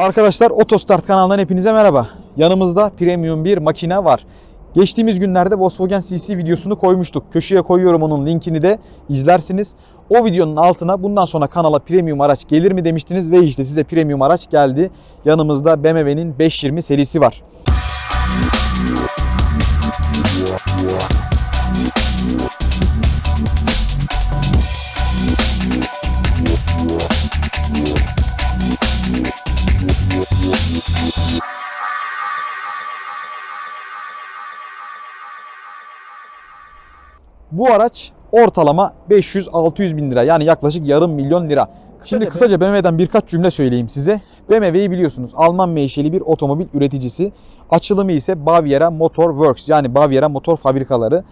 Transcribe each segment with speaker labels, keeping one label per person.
Speaker 1: Arkadaşlar Otostart kanalından hepinize merhaba. Yanımızda premium bir makine var. Geçtiğimiz günlerde Volkswagen CC videosunu koymuştuk. Köşeye koyuyorum onun linkini de izlersiniz. O videonun altına bundan sonra kanala premium araç gelir mi demiştiniz ve işte size premium araç geldi. Yanımızda BMW'nin 520 serisi var. Bu araç ortalama 500-600 bin lira yani yaklaşık yarım milyon lira. Şimdi kısaca BMW'den birkaç cümle söyleyeyim size. BMW'yi biliyorsunuz Alman menşeli bir otomobil üreticisi. Açılımı ise Baviera Motor Works yani Baviera Motor Fabrikaları.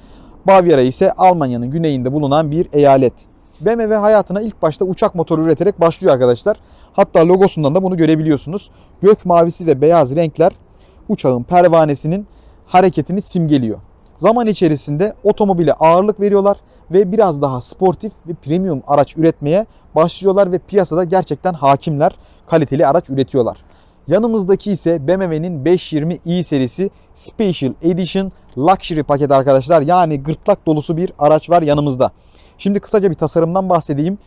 Speaker 1: Baviera ise Almanya'nın güneyinde bulunan bir eyalet. BMW hayatına ilk başta uçak motoru üreterek başlıyor arkadaşlar. Hatta logosundan da bunu görebiliyorsunuz. Gök mavisi ve beyaz renkler uçağın pervanesinin hareketini simgeliyor. Zaman içerisinde otomobile ağırlık veriyorlar ve biraz daha sportif ve premium araç üretmeye başlıyorlar ve piyasada gerçekten hakimler, kaliteli araç üretiyorlar. Yanımızdaki ise BMW'nin 520i serisi Special Edition Luxury paket arkadaşlar. Yani gırtlak dolusu bir araç var yanımızda. Şimdi kısaca bir tasarımdan bahsedeyim.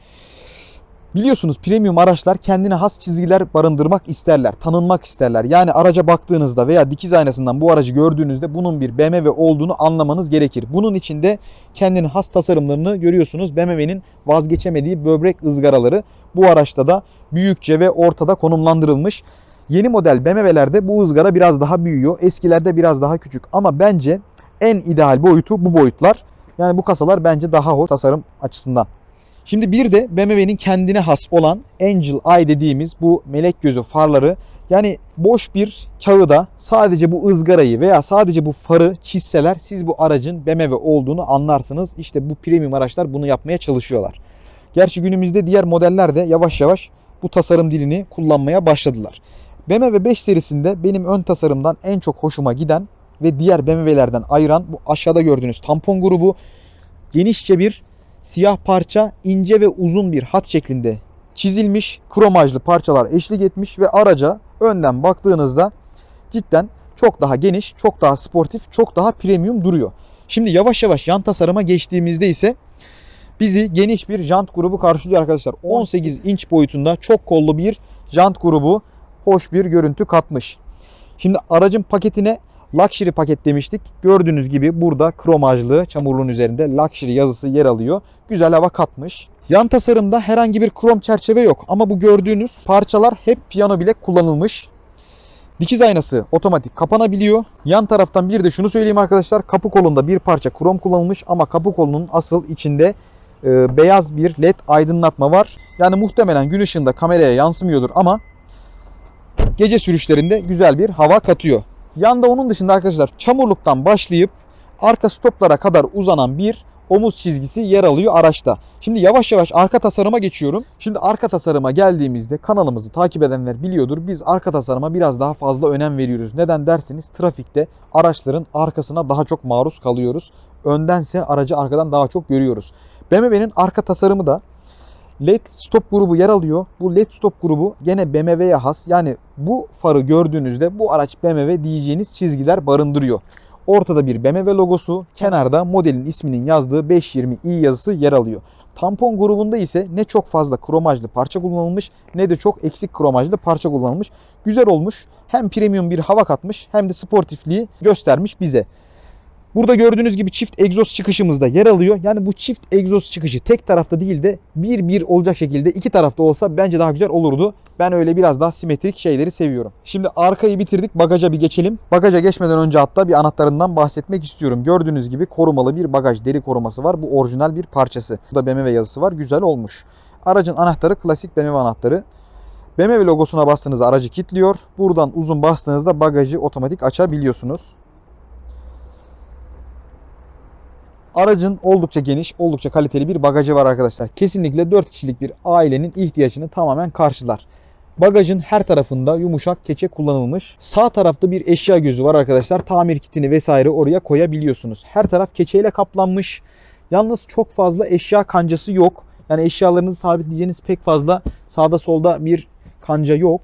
Speaker 1: Biliyorsunuz premium araçlar kendine has çizgiler barındırmak isterler, tanınmak isterler. Yani araca baktığınızda veya dikiz aynasından bu aracı gördüğünüzde bunun bir BMW olduğunu anlamanız gerekir. Bunun için de kendine has tasarımlarını görüyorsunuz. BMW'nin vazgeçemediği böbrek ızgaraları bu araçta da büyükçe ve ortada konumlandırılmış. Yeni model BMW'lerde bu ızgara biraz daha büyüyor. Eskilerde biraz daha küçük ama bence en ideal boyutu bu boyutlar. Yani bu kasalar bence daha hoş tasarım açısından. Şimdi bir de BMW'nin kendine has olan Angel Eye dediğimiz bu melek gözü farları yani boş bir kağıda sadece bu ızgarayı veya sadece bu farı çizseler siz bu aracın BMW olduğunu anlarsınız. İşte bu premium araçlar bunu yapmaya çalışıyorlar. Gerçi günümüzde diğer modeller de yavaş yavaş bu tasarım dilini kullanmaya başladılar. BMW 5 serisinde benim ön tasarımdan en çok hoşuma giden ve diğer BMW'lerden ayıran bu aşağıda gördüğünüz tampon grubu genişçe bir siyah parça ince ve uzun bir hat şeklinde çizilmiş kromajlı parçalar eşlik etmiş ve araca önden baktığınızda cidden çok daha geniş, çok daha sportif, çok daha premium duruyor. Şimdi yavaş yavaş yan tasarıma geçtiğimizde ise bizi geniş bir jant grubu karşılıyor arkadaşlar. 18 inç boyutunda çok kollu bir jant grubu hoş bir görüntü katmış. Şimdi aracın paketine Luxury paket demiştik. Gördüğünüz gibi burada kromajlı çamurluğun üzerinde Luxury yazısı yer alıyor. Güzel hava katmış. Yan tasarımda herhangi bir krom çerçeve yok ama bu gördüğünüz parçalar hep piyano bilek kullanılmış. Dikiz aynası otomatik kapanabiliyor. Yan taraftan bir de şunu söyleyeyim arkadaşlar. Kapı kolunda bir parça krom kullanılmış ama kapı kolunun asıl içinde e, beyaz bir led aydınlatma var. Yani muhtemelen gün ışığında kameraya yansımıyordur ama gece sürüşlerinde güzel bir hava katıyor. Yanda onun dışında arkadaşlar çamurluktan başlayıp arka stoplara kadar uzanan bir omuz çizgisi yer alıyor araçta. Şimdi yavaş yavaş arka tasarıma geçiyorum. Şimdi arka tasarıma geldiğimizde kanalımızı takip edenler biliyordur. Biz arka tasarıma biraz daha fazla önem veriyoruz. Neden derseniz trafikte araçların arkasına daha çok maruz kalıyoruz. Öndense aracı arkadan daha çok görüyoruz. BMW'nin arka tasarımı da LED stop grubu yer alıyor. Bu LED stop grubu gene BMW'ye has. Yani bu farı gördüğünüzde bu araç BMW diyeceğiniz çizgiler barındırıyor. Ortada bir BMW logosu, kenarda modelin isminin yazdığı 520i yazısı yer alıyor. Tampon grubunda ise ne çok fazla kromajlı parça kullanılmış ne de çok eksik kromajlı parça kullanılmış. Güzel olmuş. Hem premium bir hava katmış hem de sportifliği göstermiş bize. Burada gördüğünüz gibi çift egzoz çıkışımız da yer alıyor. Yani bu çift egzoz çıkışı tek tarafta değil de bir bir olacak şekilde iki tarafta olsa bence daha güzel olurdu. Ben öyle biraz daha simetrik şeyleri seviyorum. Şimdi arkayı bitirdik. Bagaja bir geçelim. Bagaja geçmeden önce hatta bir anahtarından bahsetmek istiyorum. Gördüğünüz gibi korumalı bir bagaj deri koruması var. Bu orijinal bir parçası. Burada BMW yazısı var. Güzel olmuş. Aracın anahtarı klasik BMW anahtarı. BMW logosuna bastığınızda aracı kilitliyor. Buradan uzun bastığınızda bagajı otomatik açabiliyorsunuz. Aracın oldukça geniş, oldukça kaliteli bir bagajı var arkadaşlar. Kesinlikle 4 kişilik bir ailenin ihtiyacını tamamen karşılar. Bagajın her tarafında yumuşak keçe kullanılmış. Sağ tarafta bir eşya gözü var arkadaşlar. Tamir kitini vesaire oraya koyabiliyorsunuz. Her taraf keçeyle kaplanmış. Yalnız çok fazla eşya kancası yok. Yani eşyalarınızı sabitleyeceğiniz pek fazla sağda solda bir kanca yok.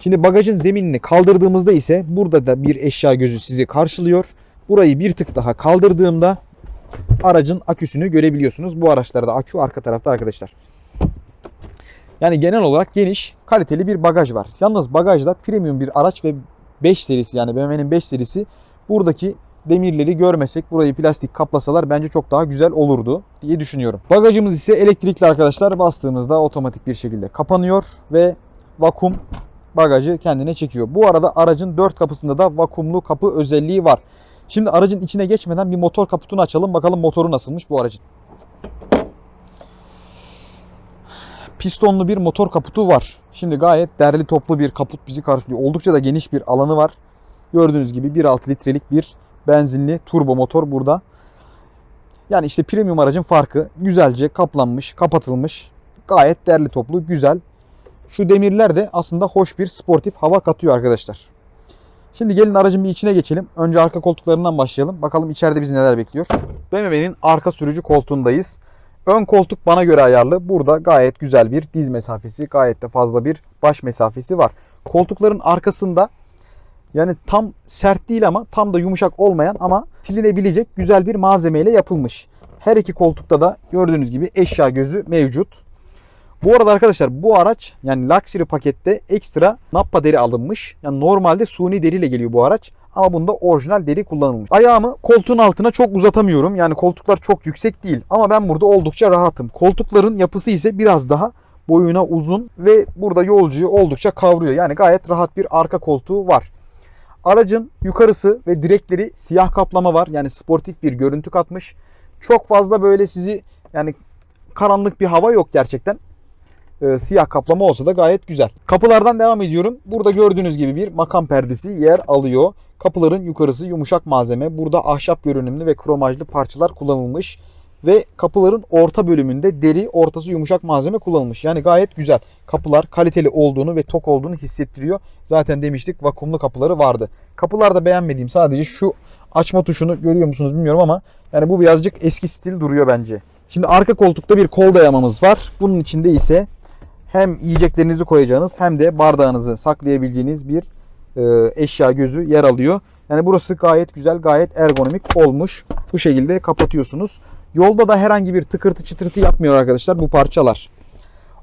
Speaker 1: Şimdi bagajın zeminini kaldırdığımızda ise burada da bir eşya gözü sizi karşılıyor. Burayı bir tık daha kaldırdığımda aracın aküsünü görebiliyorsunuz. Bu araçlarda akü arka tarafta arkadaşlar. Yani genel olarak geniş, kaliteli bir bagaj var. Yalnız bagajda premium bir araç ve 5 serisi yani BMW'nin 5 serisi buradaki demirleri görmesek, burayı plastik kaplasalar bence çok daha güzel olurdu diye düşünüyorum. Bagajımız ise elektrikli arkadaşlar. Bastığımızda otomatik bir şekilde kapanıyor ve vakum bagajı kendine çekiyor. Bu arada aracın 4 kapısında da vakumlu kapı özelliği var. Şimdi aracın içine geçmeden bir motor kaputunu açalım. Bakalım motoru nasılmış bu aracın. Pistonlu bir motor kaputu var. Şimdi gayet derli toplu bir kaput bizi karşılıyor. Oldukça da geniş bir alanı var. Gördüğünüz gibi 1.6 litrelik bir benzinli turbo motor burada. Yani işte premium aracın farkı güzelce kaplanmış, kapatılmış. Gayet derli toplu, güzel. Şu demirler de aslında hoş bir sportif hava katıyor arkadaşlar. Şimdi gelin aracın bir içine geçelim. Önce arka koltuklarından başlayalım. Bakalım içeride bizi neler bekliyor. BMW'nin arka sürücü koltuğundayız. Ön koltuk bana göre ayarlı. Burada gayet güzel bir diz mesafesi, gayet de fazla bir baş mesafesi var. Koltukların arkasında yani tam sert değil ama tam da yumuşak olmayan ama silinebilecek güzel bir malzemeyle yapılmış. Her iki koltukta da gördüğünüz gibi eşya gözü mevcut. Bu arada arkadaşlar bu araç yani Luxury pakette ekstra nappa deri alınmış. Yani normalde suni deriyle geliyor bu araç. Ama bunda orijinal deri kullanılmış. Ayağımı koltuğun altına çok uzatamıyorum. Yani koltuklar çok yüksek değil. Ama ben burada oldukça rahatım. Koltukların yapısı ise biraz daha boyuna uzun ve burada yolcuyu oldukça kavruyor. Yani gayet rahat bir arka koltuğu var. Aracın yukarısı ve direkleri siyah kaplama var. Yani sportif bir görüntü katmış. Çok fazla böyle sizi yani karanlık bir hava yok gerçekten. Ee, siyah kaplama olsa da gayet güzel. Kapılardan devam ediyorum. Burada gördüğünüz gibi bir makam perdesi yer alıyor. Kapıların yukarısı yumuşak malzeme. Burada ahşap görünümlü ve kromajlı parçalar kullanılmış. Ve kapıların orta bölümünde deri, ortası yumuşak malzeme kullanılmış. Yani gayet güzel. Kapılar kaliteli olduğunu ve tok olduğunu hissettiriyor. Zaten demiştik vakumlu kapıları vardı. Kapılarda beğenmediğim sadece şu açma tuşunu görüyor musunuz bilmiyorum ama yani bu birazcık eski stil duruyor bence. Şimdi arka koltukta bir kol dayamamız var. Bunun içinde ise hem yiyeceklerinizi koyacağınız hem de bardağınızı saklayabileceğiniz bir e, eşya gözü yer alıyor. Yani burası gayet güzel, gayet ergonomik olmuş. Bu şekilde kapatıyorsunuz. Yolda da herhangi bir tıkırtı çıtırtı yapmıyor arkadaşlar bu parçalar.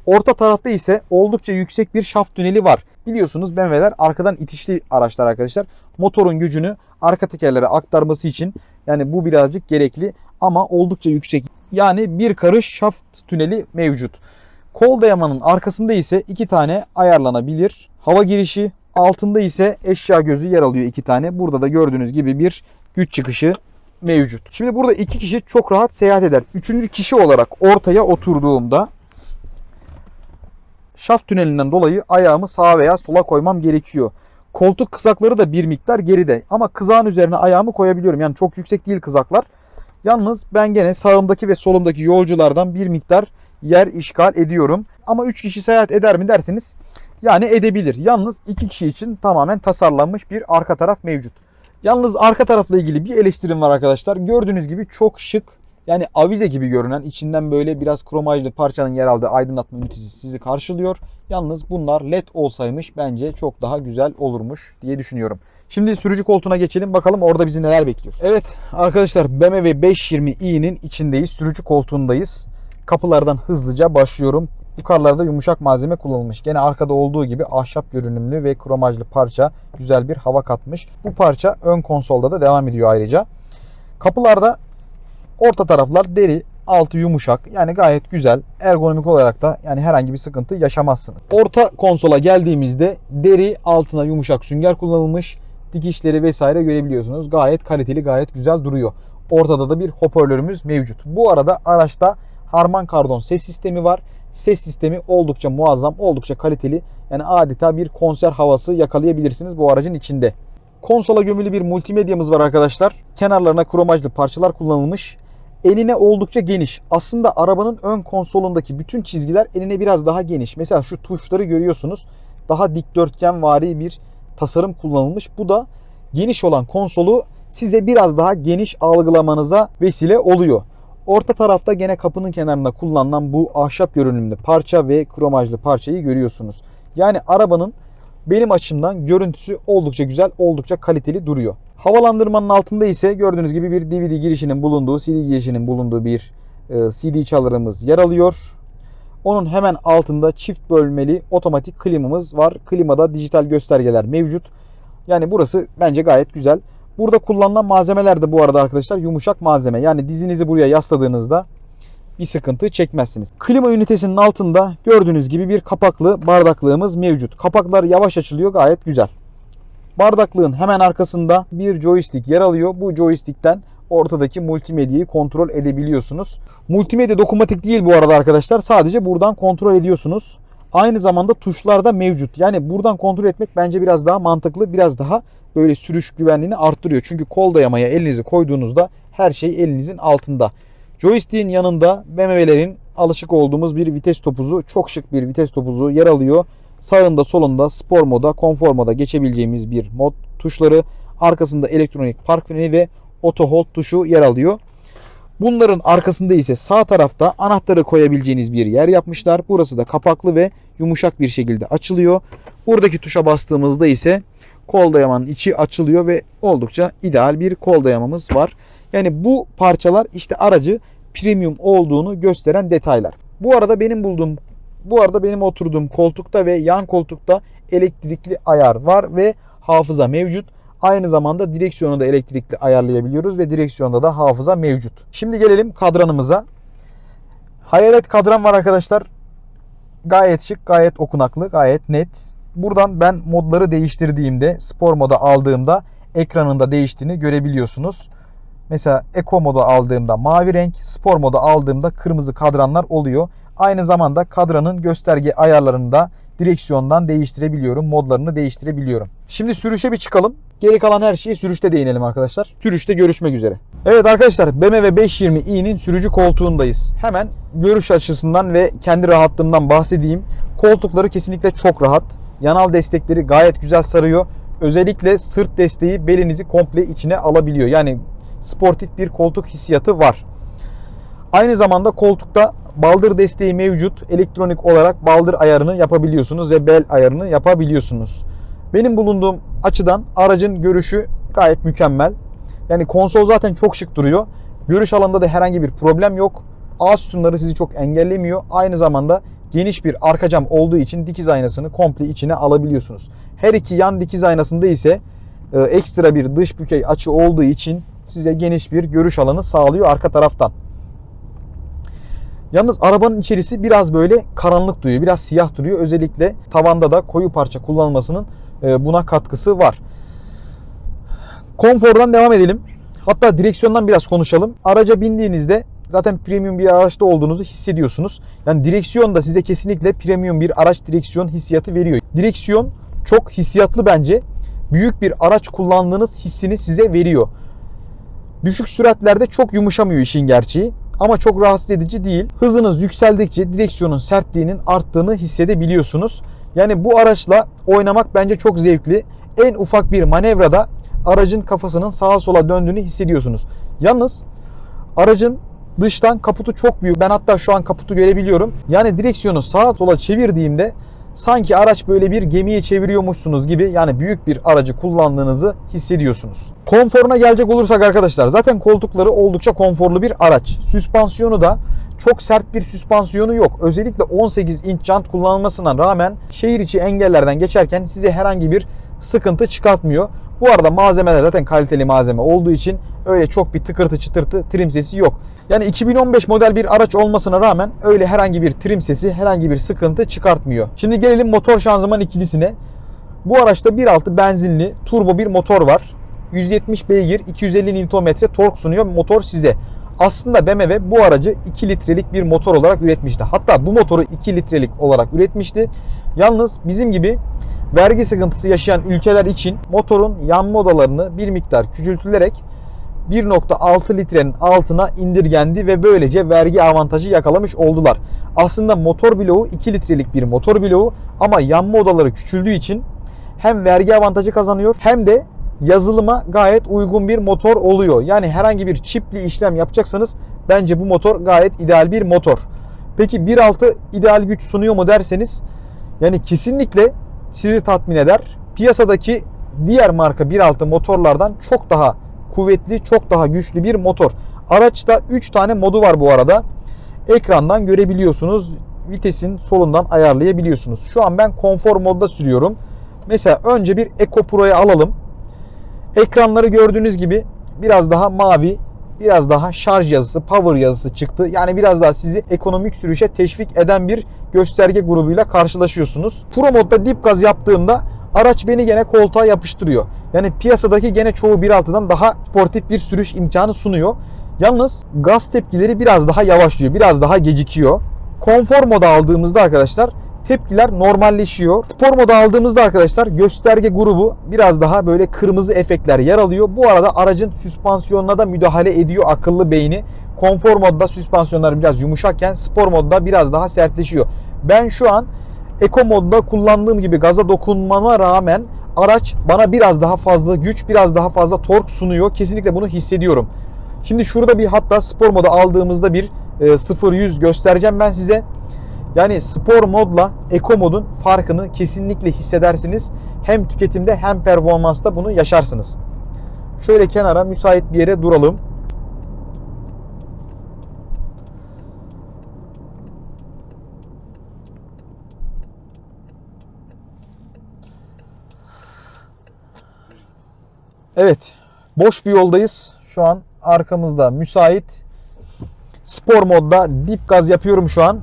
Speaker 1: Orta tarafta ise oldukça yüksek bir şaft tüneli var. Biliyorsunuz BMW'ler arkadan itişli araçlar arkadaşlar. Motorun gücünü arka tekerlere aktarması için yani bu birazcık gerekli ama oldukça yüksek. Yani bir karış şaft tüneli mevcut. Kol dayamanın arkasında ise iki tane ayarlanabilir hava girişi. Altında ise eşya gözü yer alıyor iki tane. Burada da gördüğünüz gibi bir güç çıkışı mevcut. Şimdi burada iki kişi çok rahat seyahat eder. Üçüncü kişi olarak ortaya oturduğumda şaft tünelinden dolayı ayağımı sağa veya sola koymam gerekiyor. Koltuk kızakları da bir miktar geride ama kızağın üzerine ayağımı koyabiliyorum. Yani çok yüksek değil kızaklar. Yalnız ben gene sağımdaki ve solumdaki yolculardan bir miktar yer işgal ediyorum. Ama 3 kişi seyahat eder mi derseniz yani edebilir. Yalnız 2 kişi için tamamen tasarlanmış bir arka taraf mevcut. Yalnız arka tarafla ilgili bir eleştirim var arkadaşlar. Gördüğünüz gibi çok şık yani avize gibi görünen içinden böyle biraz kromajlı parçanın yer aldığı aydınlatma ünitesi sizi karşılıyor. Yalnız bunlar led olsaymış bence çok daha güzel olurmuş diye düşünüyorum. Şimdi sürücü koltuğuna geçelim bakalım orada bizi neler bekliyor. Evet arkadaşlar BMW 520i'nin içindeyiz. Sürücü koltuğundayız. Kapılardan hızlıca başlıyorum. Yukarılarda yumuşak malzeme kullanılmış. Gene arkada olduğu gibi ahşap görünümlü ve kromajlı parça güzel bir hava katmış. Bu parça ön konsolda da devam ediyor ayrıca. Kapılarda orta taraflar deri, altı yumuşak. Yani gayet güzel. Ergonomik olarak da yani herhangi bir sıkıntı yaşamazsınız. Orta konsola geldiğimizde deri altına yumuşak sünger kullanılmış. Dikişleri vesaire görebiliyorsunuz. Gayet kaliteli, gayet güzel duruyor. Ortada da bir hoparlörümüz mevcut. Bu arada araçta Harman Kardon ses sistemi var. Ses sistemi oldukça muazzam, oldukça kaliteli. Yani adeta bir konser havası yakalayabilirsiniz bu aracın içinde. Konsola gömülü bir multimedyamız var arkadaşlar. Kenarlarına kromajlı parçalar kullanılmış. Enine oldukça geniş. Aslında arabanın ön konsolundaki bütün çizgiler enine biraz daha geniş. Mesela şu tuşları görüyorsunuz. Daha dikdörtgenvari bir tasarım kullanılmış. Bu da geniş olan konsolu size biraz daha geniş algılamanıza vesile oluyor. Orta tarafta gene kapının kenarında kullanılan bu ahşap görünümlü parça ve kromajlı parçayı görüyorsunuz. Yani arabanın benim açımdan görüntüsü oldukça güzel, oldukça kaliteli duruyor. Havalandırmanın altında ise gördüğünüz gibi bir DVD girişinin bulunduğu, CD girişinin bulunduğu bir e, CD çalarımız yer alıyor. Onun hemen altında çift bölmeli otomatik klimamız var. Klimada dijital göstergeler mevcut. Yani burası bence gayet güzel. Burada kullanılan malzemeler de bu arada arkadaşlar yumuşak malzeme. Yani dizinizi buraya yasladığınızda bir sıkıntı çekmezsiniz. Klima ünitesinin altında gördüğünüz gibi bir kapaklı bardaklığımız mevcut. Kapaklar yavaş açılıyor gayet güzel. Bardaklığın hemen arkasında bir joystick yer alıyor. Bu joystick'ten ortadaki multimedyayı kontrol edebiliyorsunuz. Multimedya dokunmatik değil bu arada arkadaşlar. Sadece buradan kontrol ediyorsunuz. Aynı zamanda tuşlar da mevcut. Yani buradan kontrol etmek bence biraz daha mantıklı, biraz daha böyle sürüş güvenliğini arttırıyor. Çünkü kol dayamaya elinizi koyduğunuzda her şey elinizin altında. Joystick'in yanında BMW'lerin alışık olduğumuz bir vites topuzu, çok şık bir vites topuzu yer alıyor. Sağında solunda spor moda, konfor moda geçebileceğimiz bir mod tuşları. Arkasında elektronik park freni ve auto hold tuşu yer alıyor. Bunların arkasında ise sağ tarafta anahtarı koyabileceğiniz bir yer yapmışlar. Burası da kapaklı ve yumuşak bir şekilde açılıyor. Buradaki tuşa bastığımızda ise kol dayamanın içi açılıyor ve oldukça ideal bir kol dayamamız var. Yani bu parçalar işte aracı premium olduğunu gösteren detaylar. Bu arada benim bulduğum bu arada benim oturduğum koltukta ve yan koltukta elektrikli ayar var ve hafıza mevcut. Aynı zamanda direksiyonu da elektrikli ayarlayabiliyoruz ve direksiyonda da hafıza mevcut. Şimdi gelelim kadranımıza. Hayalet kadran var arkadaşlar. Gayet şık, gayet okunaklı, gayet net. Buradan ben modları değiştirdiğimde, spor moda aldığımda ekranında değiştiğini görebiliyorsunuz. Mesela Eco moda aldığımda mavi renk, spor moda aldığımda kırmızı kadranlar oluyor. Aynı zamanda kadranın gösterge ayarlarını da direksiyondan değiştirebiliyorum. Modlarını değiştirebiliyorum. Şimdi sürüşe bir çıkalım. Geri kalan her şeyi sürüşte değinelim arkadaşlar. Sürüşte görüşmek üzere. Evet arkadaşlar BMW 520i'nin sürücü koltuğundayız. Hemen görüş açısından ve kendi rahatlığımdan bahsedeyim. Koltukları kesinlikle çok rahat. Yanal destekleri gayet güzel sarıyor. Özellikle sırt desteği belinizi komple içine alabiliyor. Yani sportif bir koltuk hissiyatı var. Aynı zamanda koltukta baldır desteği mevcut. Elektronik olarak baldır ayarını yapabiliyorsunuz ve bel ayarını yapabiliyorsunuz. Benim bulunduğum açıdan aracın görüşü gayet mükemmel. Yani konsol zaten çok şık duruyor. Görüş alanında da herhangi bir problem yok. A sütunları sizi çok engellemiyor. Aynı zamanda geniş bir arka cam olduğu için dikiz aynasını komple içine alabiliyorsunuz. Her iki yan dikiz aynasında ise e, ekstra bir dış bükey açı olduğu için size geniş bir görüş alanı sağlıyor arka taraftan. Yalnız arabanın içerisi biraz böyle karanlık duruyor. Biraz siyah duruyor. Özellikle tavanda da koyu parça kullanılmasının e, buna katkısı var. Konfordan devam edelim. Hatta direksiyondan biraz konuşalım. Araca bindiğinizde zaten premium bir araçta olduğunuzu hissediyorsunuz. Yani direksiyon da size kesinlikle premium bir araç direksiyon hissiyatı veriyor. Direksiyon çok hissiyatlı bence. Büyük bir araç kullandığınız hissini size veriyor. Düşük süratlerde çok yumuşamıyor işin gerçeği ama çok rahatsız edici değil. Hızınız yükseldikçe direksiyonun sertliğinin arttığını hissedebiliyorsunuz. Yani bu araçla oynamak bence çok zevkli. En ufak bir manevrada aracın kafasının sağa sola döndüğünü hissediyorsunuz. Yalnız aracın dıştan kaputu çok büyük. Ben hatta şu an kaputu görebiliyorum. Yani direksiyonu sağa sola çevirdiğimde sanki araç böyle bir gemiyi çeviriyormuşsunuz gibi yani büyük bir aracı kullandığınızı hissediyorsunuz. Konforuna gelecek olursak arkadaşlar zaten koltukları oldukça konforlu bir araç. Süspansiyonu da çok sert bir süspansiyonu yok. Özellikle 18 inç jant kullanılmasına rağmen şehir içi engellerden geçerken size herhangi bir sıkıntı çıkartmıyor. Bu arada malzemeler zaten kaliteli malzeme olduğu için öyle çok bir tıkırtı çıtırtı trim sesi yok. Yani 2015 model bir araç olmasına rağmen öyle herhangi bir trim sesi, herhangi bir sıkıntı çıkartmıyor. Şimdi gelelim motor şanzıman ikilisine. Bu araçta 1.6 benzinli turbo bir motor var. 170 beygir, 250 Nm tork sunuyor motor size. Aslında BMW bu aracı 2 litrelik bir motor olarak üretmişti. Hatta bu motoru 2 litrelik olarak üretmişti. Yalnız bizim gibi vergi sıkıntısı yaşayan ülkeler için motorun yanma odalarını bir miktar küçültülerek 1.6 litrenin altına indirgendi ve böylece vergi avantajı yakalamış oldular. Aslında motor bloğu 2 litrelik bir motor bloğu ama yanma odaları küçüldüğü için hem vergi avantajı kazanıyor hem de yazılıma gayet uygun bir motor oluyor. Yani herhangi bir çipli işlem yapacaksanız bence bu motor gayet ideal bir motor. Peki 1.6 ideal güç sunuyor mu derseniz yani kesinlikle sizi tatmin eder. Piyasadaki diğer marka 1.6 motorlardan çok daha kuvvetli, çok daha güçlü bir motor. Araçta 3 tane modu var bu arada. Ekrandan görebiliyorsunuz. Vitesin solundan ayarlayabiliyorsunuz. Şu an ben konfor modda sürüyorum. Mesela önce bir Eco Pro'yu alalım. Ekranları gördüğünüz gibi biraz daha mavi, biraz daha şarj yazısı, power yazısı çıktı. Yani biraz daha sizi ekonomik sürüşe teşvik eden bir gösterge grubuyla karşılaşıyorsunuz. Pro modda dip gaz yaptığımda araç beni gene koltuğa yapıştırıyor. Yani piyasadaki gene çoğu 1.6'dan daha sportif bir sürüş imkanı sunuyor. Yalnız gaz tepkileri biraz daha yavaşlıyor, biraz daha gecikiyor. Konfor moda aldığımızda arkadaşlar tepkiler normalleşiyor. Spor moda aldığımızda arkadaşlar gösterge grubu biraz daha böyle kırmızı efektler yer alıyor. Bu arada aracın süspansiyonuna da müdahale ediyor akıllı beyni. Konfor modda süspansiyonlar biraz yumuşakken spor modda biraz daha sertleşiyor. Ben şu an Eco modda kullandığım gibi gaza dokunmama rağmen araç bana biraz daha fazla güç, biraz daha fazla tork sunuyor. Kesinlikle bunu hissediyorum. Şimdi şurada bir hatta spor moda aldığımızda bir e, 0-100 göstereceğim ben size. Yani spor modla eco modun farkını kesinlikle hissedersiniz. Hem tüketimde hem performansta bunu yaşarsınız. Şöyle kenara müsait bir yere duralım. Evet. Boş bir yoldayız. Şu an arkamızda müsait. Spor modda dip gaz yapıyorum şu an.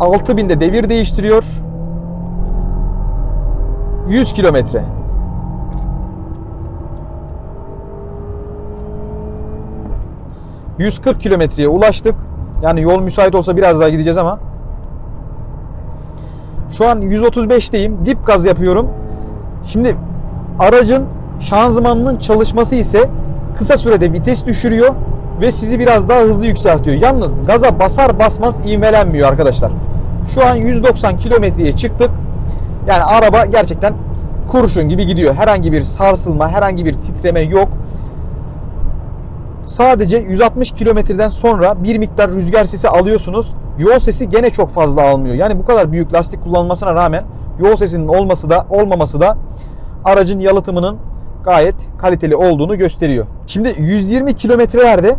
Speaker 1: 6000'de devir değiştiriyor. 100 kilometre. ...140 kilometreye ulaştık. Yani yol müsait olsa biraz daha gideceğiz ama... ...şu an 135'teyim. Dip gaz yapıyorum. Şimdi aracın şanzımanının çalışması ise kısa sürede vites düşürüyor ve sizi biraz daha hızlı yükseltiyor. Yalnız gaza basar basmaz ivmelenmiyor arkadaşlar. Şu an 190 kilometreye çıktık. Yani araba gerçekten kurşun gibi gidiyor. Herhangi bir sarsılma, herhangi bir titreme yok. Sadece 160 kilometreden sonra bir miktar rüzgar sesi alıyorsunuz. Yol sesi gene çok fazla almıyor. Yani bu kadar büyük lastik kullanılmasına rağmen yol sesinin olması da olmaması da aracın yalıtımının gayet kaliteli olduğunu gösteriyor. Şimdi 120 kilometrelerde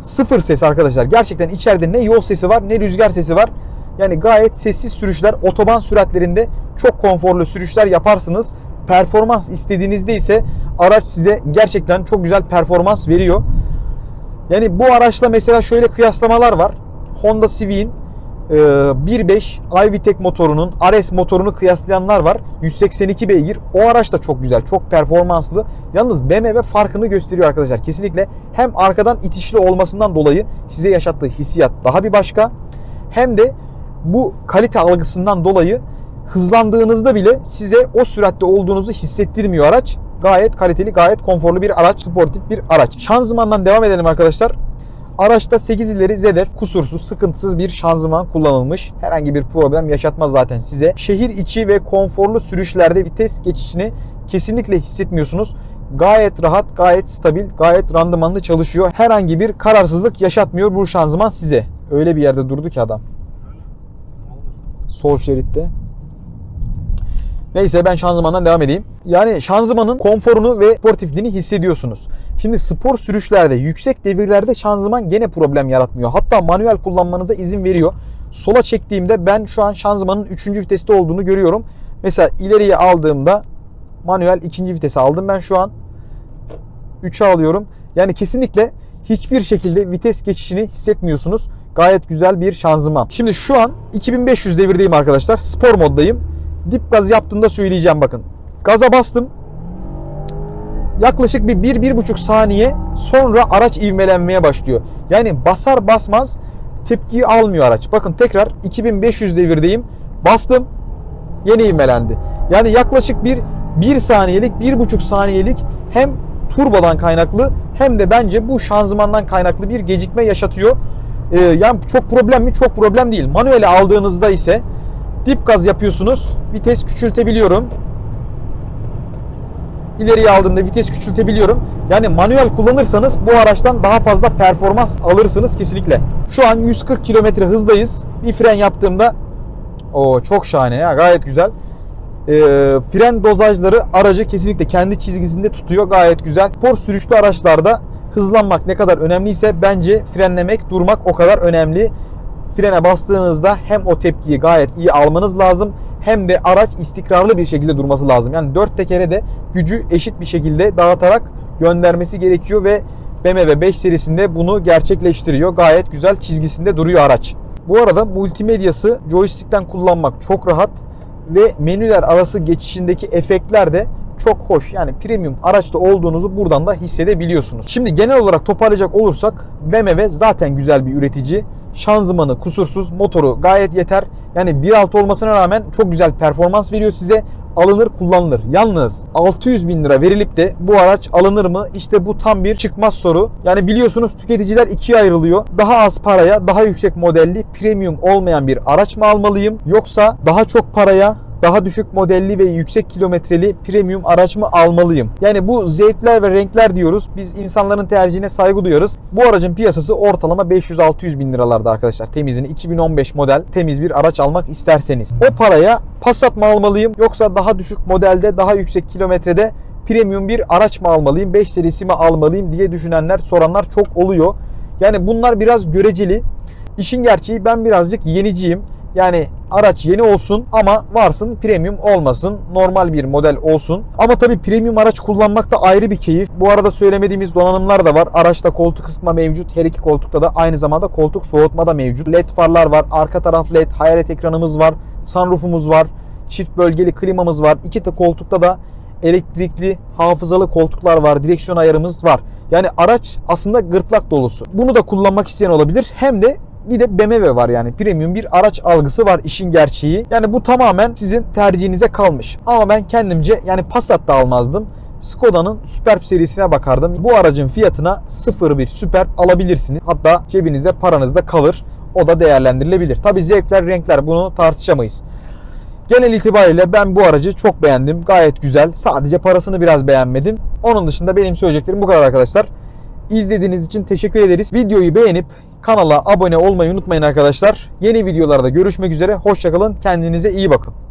Speaker 1: sıfır ses arkadaşlar. Gerçekten içeride ne yol sesi var ne rüzgar sesi var. Yani gayet sessiz sürüşler otoban süratlerinde çok konforlu sürüşler yaparsınız. Performans istediğinizde ise araç size gerçekten çok güzel performans veriyor. Yani bu araçla mesela şöyle kıyaslamalar var. Honda Civic'in 1.5 iVTEC motorunun RS motorunu kıyaslayanlar var. 182 beygir. O araç da çok güzel, çok performanslı. Yalnız BMW farkını gösteriyor arkadaşlar. Kesinlikle hem arkadan itişli olmasından dolayı size yaşattığı hissiyat daha bir başka. Hem de bu kalite algısından dolayı hızlandığınızda bile size o süratte olduğunuzu hissettirmiyor araç. Gayet kaliteli, gayet konforlu bir araç, sportif bir araç. Şanzımandan devam edelim arkadaşlar. Araçta 8 ileri ZF kusursuz, sıkıntısız bir şanzıman kullanılmış. Herhangi bir problem yaşatmaz zaten size. Şehir içi ve konforlu sürüşlerde vites geçişini kesinlikle hissetmiyorsunuz. Gayet rahat, gayet stabil, gayet randımanlı çalışıyor. Herhangi bir kararsızlık yaşatmıyor bu şanzıman size. Öyle bir yerde durdu ki adam. Sol şeritte. Neyse ben şanzımandan devam edeyim. Yani şanzımanın konforunu ve sportifliğini hissediyorsunuz. Şimdi spor sürüşlerde, yüksek devirlerde şanzıman gene problem yaratmıyor. Hatta manuel kullanmanıza izin veriyor. Sola çektiğimde ben şu an şanzımanın 3. viteste olduğunu görüyorum. Mesela ileriye aldığımda manuel 2. vitese aldım ben şu an. 3'e alıyorum. Yani kesinlikle hiçbir şekilde vites geçişini hissetmiyorsunuz. Gayet güzel bir şanzıman. Şimdi şu an 2500 devirdeyim arkadaşlar. Spor moddayım. Dip gaz yaptığımda söyleyeceğim bakın. Gaza bastım. Yaklaşık bir 1-1,5 saniye sonra araç ivmelenmeye başlıyor. Yani basar basmaz tepkiyi almıyor araç. Bakın tekrar 2500 devirdeyim. Bastım. Yeni ivmelendi. Yani yaklaşık bir 1 saniyelik, 1,5 saniyelik hem turbodan kaynaklı hem de bence bu şanzımandan kaynaklı bir gecikme yaşatıyor. Ee, yani çok problem mi? Çok problem değil. Manuele aldığınızda ise dip gaz yapıyorsunuz. Vites küçültebiliyorum. İleriye aldığımda vites küçültebiliyorum. Yani manuel kullanırsanız bu araçtan daha fazla performans alırsınız kesinlikle. Şu an 140 km hızdayız. Bir fren yaptığımda O çok şahane ya gayet güzel. Ee, fren dozajları aracı kesinlikle kendi çizgisinde tutuyor gayet güzel. Spor sürüşlü araçlarda hızlanmak ne kadar önemliyse bence frenlemek durmak o kadar önemli. Frene bastığınızda hem o tepkiyi gayet iyi almanız lazım hem de araç istikrarlı bir şekilde durması lazım. Yani dört tekere de gücü eşit bir şekilde dağıtarak göndermesi gerekiyor ve BMW 5 serisinde bunu gerçekleştiriyor. Gayet güzel çizgisinde duruyor araç. Bu arada multimedyası joystick'ten kullanmak çok rahat ve menüler arası geçişindeki efektler de çok hoş. Yani premium araçta olduğunuzu buradan da hissedebiliyorsunuz. Şimdi genel olarak toparlayacak olursak BMW zaten güzel bir üretici. Şanzımanı kusursuz, motoru gayet yeter. Yani 1.6 olmasına rağmen çok güzel performans veriyor size. Alınır kullanılır. Yalnız 600 bin lira verilip de bu araç alınır mı? İşte bu tam bir çıkmaz soru. Yani biliyorsunuz tüketiciler ikiye ayrılıyor. Daha az paraya daha yüksek modelli premium olmayan bir araç mı almalıyım? Yoksa daha çok paraya daha düşük modelli ve yüksek kilometreli premium araç mı almalıyım? Yani bu zevkler ve renkler diyoruz. Biz insanların tercihine saygı duyuyoruz. Bu aracın piyasası ortalama 500-600 bin liralarda arkadaşlar. Temizini 2015 model temiz bir araç almak isterseniz. O paraya Passat mı almalıyım yoksa daha düşük modelde daha yüksek kilometrede premium bir araç mı almalıyım? 5 serisi mi almalıyım diye düşünenler soranlar çok oluyor. Yani bunlar biraz göreceli. İşin gerçeği ben birazcık yeniciyim. Yani araç yeni olsun ama varsın premium olmasın. Normal bir model olsun. Ama tabii premium araç kullanmak da ayrı bir keyif. Bu arada söylemediğimiz donanımlar da var. Araçta koltuk ısıtma mevcut. Her iki koltukta da aynı zamanda koltuk soğutma da mevcut. LED farlar var. Arka taraf LED. Hayalet ekranımız var. Sunroofumuz var. Çift bölgeli klimamız var. İki de koltukta da elektrikli hafızalı koltuklar var. Direksiyon ayarımız var. Yani araç aslında gırtlak dolusu. Bunu da kullanmak isteyen olabilir. Hem de bir de BMW var yani premium bir araç algısı var işin gerçeği. Yani bu tamamen sizin tercihinize kalmış. Ama ben kendimce yani Passat da almazdım. Skoda'nın Superb serisine bakardım. Bu aracın fiyatına 01 Superb alabilirsiniz. Hatta cebinize paranız da kalır. O da değerlendirilebilir. Tabi zevkler, renkler bunu tartışamayız. Genel itibariyle ben bu aracı çok beğendim. Gayet güzel. Sadece parasını biraz beğenmedim. Onun dışında benim söyleyeceklerim bu kadar arkadaşlar. İzlediğiniz için teşekkür ederiz. Videoyu beğenip kanala abone olmayı unutmayın arkadaşlar. Yeni videolarda görüşmek üzere. Hoşçakalın. Kendinize iyi bakın.